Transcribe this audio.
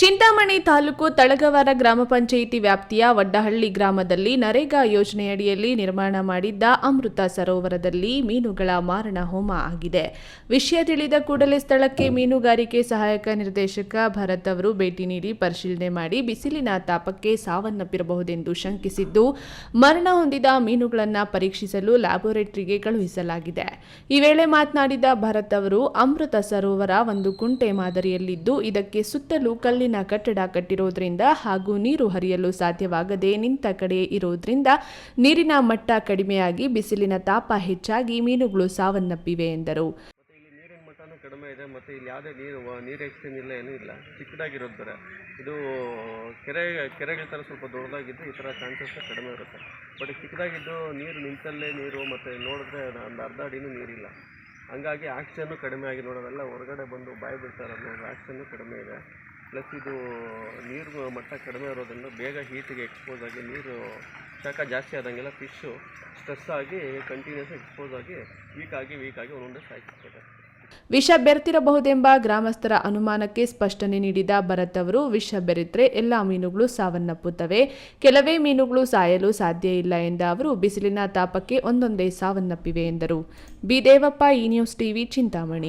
ಚಿಂತಾಮಣಿ ತಾಲೂಕು ತಳಗವಾರ ಗ್ರಾಮ ಪಂಚಾಯಿತಿ ವ್ಯಾಪ್ತಿಯ ವಡ್ಡಹಳ್ಳಿ ಗ್ರಾಮದಲ್ಲಿ ನರೇಗಾ ಯೋಜನೆಯಡಿಯಲ್ಲಿ ನಿರ್ಮಾಣ ಮಾಡಿದ್ದ ಅಮೃತ ಸರೋವರದಲ್ಲಿ ಮೀನುಗಳ ಮಾರಣ ಹೋಮ ಆಗಿದೆ. ವಿಷಯ ತಿಳಿದ ಕೂಡಲೇ ಸ್ಥಳಕ್ಕೆ ಮೀನುಗಾರಿಕೆ ಸಹಾಯಕ ನಿರ್ದೇಶಕ ಭರತ್ ಅವರು ಭೇಟಿ ನೀಡಿ ಪರಿಶೀಲನೆ ಮಾಡಿ ಬಿಸಿಲಿನ ತಾಪಕ್ಕೆ ಸಾವನ್ನಪ್ಪಿರಬಹುದೆಂದು ಶಂಕಿಸಿದ್ದು, ಮರಣ ಹೊಂದಿದ ಮೀನುಗಳನ್ನು ಪರೀಕ್ಷಿಸಲು ಲ್ಯಾಬೋರೇಟರಿಗೆ ಕಳುಹಿಸಲಾಗಿದೆ. ಈ ವೇಳೆ ಮಾತನಾಡಿದ ಭರತ್ ಅವರು, ಅಮೃತ ಸರೋವರ ಒಂದು ಕುಂಟೆ ಮಾದರಿಯಲ್ಲಿದ್ದು, ಇದಕ್ಕೆ ಸುತ್ತಲೂ ಕಲ್ಲಿನ ಕಟ್ಟಡ ಕಟ್ಟಿರೋದ್ರಿಂದ ಹಾಗೂ ನೀರು ಹರಿಯಲು ಸಾಧ್ಯವಾಗದೆ ನಿಂತ ಕಡೆ ಇರೋದ್ರಿಂದ ನೀರಿನ ಮಟ್ಟ ಕಡಿಮೆಯಾಗಿ ಬಿಸಿಲಿನ ತಾಪ ಹೆಚ್ಚಾಗಿ ಮೀನುಗಳು ಸಾವನ್ನಪ್ಪಿವೆ ಎಂದರು. ಕಡಿಮೆ ಇದೆ, ಮತ್ತು ಇಲ್ಲಿ ಯಾವುದೇ ನೀರು ನೀರು ಇಲ್ಲ, ಏನೂ ಇಲ್ಲ. ಚಿಕ್ಕದಾಗಿರೋದು ಇದು ಕೆರೆ, ಕೆರೆಗಳ ಥರ ಸ್ವಲ್ಪ ದೊಡ್ಡದಾಗಿದ್ದು ಈ ಥರ ಚಾನ್ಸಸ್ ಕಡಿಮೆ ಇರುತ್ತೆ. ಬಟ್ ಚಿಕ್ಕದಾಗಿದ್ದು ನೀರು ನಿಂತಲ್ಲೇ ನೀರು, ಮತ್ತು ನೋಡಿದ್ರೆ ಒಂದು ಅರ್ಧ ಅಡಿನೂ ನೀರಿಲ್ಲ. ಹಂಗಾಗಿ ಆಕ್ಸಿಜನ್ನು ಕಡಿಮೆ ಆಗಿ ನೋಡೋದೆಲ್ಲ ಹೊರಗಡೆ ಬಂದು ಬಾಯಿ ಬಿಡ್ತಾರೆ ಅನ್ನೋದು ಆಕ್ಸಿಜನ್ನು ಕಡಿಮೆ ಇದೆ. ಪ್ಲಸ್ ಇದು ನೀರು ಮಟ್ಟ ಕಡಿಮೆ ಇರೋದ್ರಿಂದ ಬೇಗ ಹೀಟಿಗೆ ಎಕ್ಸ್ಪೋಸ್ ಆಗಿ ನೀರು ಶಾಖ ಜಾಸ್ತಿ ಆದಂಗೆಲ್ಲ ಫಿಶ್ಶು ಸ್ಟ್ರೆಸ್ ಆಗಿ ಕಂಟಿನ್ಯೂಸ್ ಎಕ್ಸ್ಪೋಸ್ ಆಗಿ ವೀಕ್ ಆಗಿ ವೀಕ್ ಆಗಿ ಒಂದೊಂದೇ ಸಾಯ್ತಿರ್ತದೆ. ವಿಷ ಬೆರೆತಿರಬಹುದೆಂಬ ಗ್ರಾಮಸ್ಥರ ಅನುಮಾನಕ್ಕೆ ಸ್ಪಷ್ಟನೆ ನೀಡಿದ ಭರತ್ ಅವರು, ವಿಷ ಬೆರೆತರೆ ಎಲ್ಲ ಮೀನುಗಳು ಸಾವನ್ನಪ್ಪುತ್ತವೆ. ಕೆಲವೇ ಮೀನುಗಳು ಸಾಯಲು ಸಾಧ್ಯ ಇಲ್ಲ ಎಂದ ಅವರು, ಬಿಸಿಲಿನ ತಾಪಕ್ಕೆ ಒಂದೊಂದೇ ಸಾವನ್ನಪ್ಪಿವೆ ಎಂದರು. ಬಿ ದೇವಪ್ಪ, ಈ ನ್ಯೂಸ್ ಟಿವಿ, ಚಿಂತಾಮಣಿ.